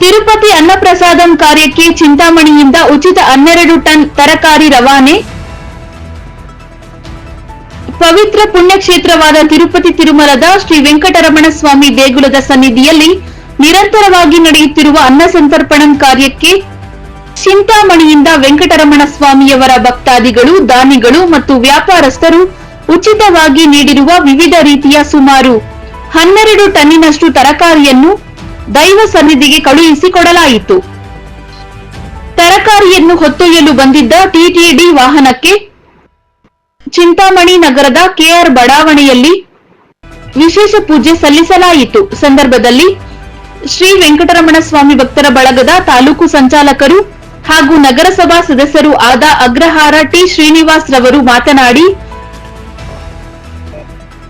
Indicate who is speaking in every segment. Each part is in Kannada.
Speaker 1: ತಿರುಪತಿ ಅನ್ನಪ್ರಸಾದಂ ಕಾರ್ಯಕ್ಕೆ ಚಿಂತಾಮಣಿಯಿಂದ ಉಚಿತ ಹನ್ನೆರಡು ಟನ್ ತರಕಾರಿ ರವಾನೆ. ಪವಿತ್ರ ಪುಣ್ಯಕ್ಷೇತ್ರವಾದ ತಿರುಪತಿ ತಿರುಮಲದ ಶ್ರೀ ವೆಂಕಟರಮಣ ಸ್ವಾಮಿ ದೇಗುಲದ ಸನ್ನಿಧಿಯಲ್ಲಿ ನಿರಂತರವಾಗಿ ನಡೆಯುತ್ತಿರುವ ಅನ್ನ ಸಂತರ್ಪಣಂ ಕಾರ್ಯಕ್ಕೆ ಚಿಂತಾಮಣಿಯಿಂದ ವೆಂಕಟರಮಣ ಸ್ವಾಮಿಯವರ ಭಕ್ತಾದಿಗಳು, ದಾನಿಗಳು ಮತ್ತು ವ್ಯಾಪಾರಸ್ಥರು ಉಚಿತವಾಗಿ ನೀಡಿರುವ ವಿವಿಧ ರೀತಿಯ ಸುಮಾರು ಹನ್ನೆರಡು ಟನ್ನಿನಷ್ಟು ತರಕಾರಿಯನ್ನು ದೈವ ಸನ್ನಿಧಿಗೆ ಕಳುಹಿಸಿ ಕೊಡಲಾಯಿತು ತರಕಾರಿಯನ್ನು ಹೊತ್ತೊಯ್ಯಲು ಬಂದಿದ್ದ ಟಿಟಿಡಿ ವಾಹನಕ್ಕೆ ಚಿಂತಾಮಣಿ ನಗರದ ಕೆಆರ್ ಬಡಾವಣೆಯಲ್ಲಿ ವಿಶೇಷ ಪೂಜೆ ಸಲ್ಲಿಸಲಾಯಿತು. ಸಂದರ್ಭದಲ್ಲಿ ಶ್ರೀ ವೆಂಕಟರಮಣ ಸ್ವಾಮಿ ಭಕ್ತರ ಬಳಗದ ತಾಲೂಕು ಸಂಚಾಲಕರು ಹಾಗೂ ನಗರಸಭಾ ಸದಸ್ಯರು ಆದ ಅಗ್ರಹಾರ ಟಿ ಶ್ರೀನಿವಾಸ್ ರವರು ಮಾತನಾಡಿ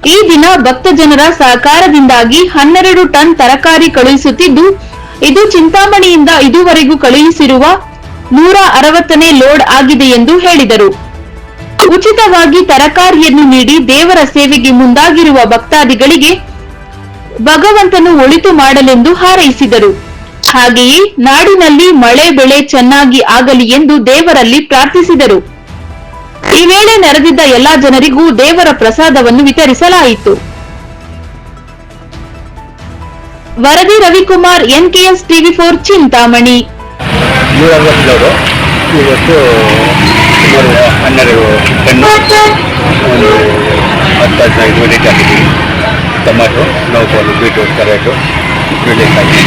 Speaker 1: ಈ ದಿನ ಭಕ್ತ ಜನರ ಸಹಕಾರದಿಂದಾಗಿ ಹನ್ನೆರಡು ಟನ್ ತರಕಾರಿ ಕಳುಹಿಸುತ್ತಿದ್ದು, ಇದು ಚಿಂತಾಮಣಿಯಿಂದ ಇದುವರೆಗೂ ಕಳುಹಿಸಿರುವ ನೂರ ಅರವತ್ತನೇ ಲೋಡ್ ಆಗಿದೆ ಎಂದು ಹೇಳಿದರು. ಉಚಿತವಾಗಿ ತರಕಾರಿಯನ್ನು ನೀಡಿ ದೇವರ ಸೇವೆಗೆ ಮುಂದಾಗಿರುವ ಭಕ್ತಾದಿಗಳಿಗೆ ಭಗವಂತನು ಒಳಿತು ಮಾಡಲೆಂದು ಹಾರೈಸಿದರು. ಹಾಗೆಯೇ ನಾಡಿನಲ್ಲಿ ಮಳೆ ಬೆಳೆ ಚೆನ್ನಾಗಿ ಆಗಲಿ ಎಂದು ದೇವರಲ್ಲಿ ಪ್ರಾರ್ಥಿಸಿದರು. ಈ ವೇಳೆ ನೆರೆದಿದ್ದ ಎಲ್ಲಾ ಜನರಿಗೂ ದೇವರ ಪ್ರಸಾದವನ್ನು ವಿತರಿಸಲಾಯಿತು. ವರದಿ Ravikumar, NKS TV four, Chintamani.
Speaker 2: ನೂರ ಅರವತ್ತೇಳು ಇವತ್ತು ಸುಮಾರು ಹನ್ನೆರಡು ಟನ್ನು ಬೀಟ್ರೂಟ್ ಕ್ಯಾರೆಟು ಬೆಳೆಕಾಯಿ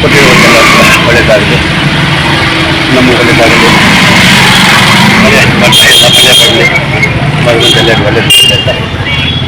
Speaker 2: ಕೊಟ್ಟಿರುವಂತೆಲ್ಲ ನಮ್ಮ ಒಳ್ಳೆದಾಗಿದೆ ಮತ್ತೆ ಎಲ್ಲ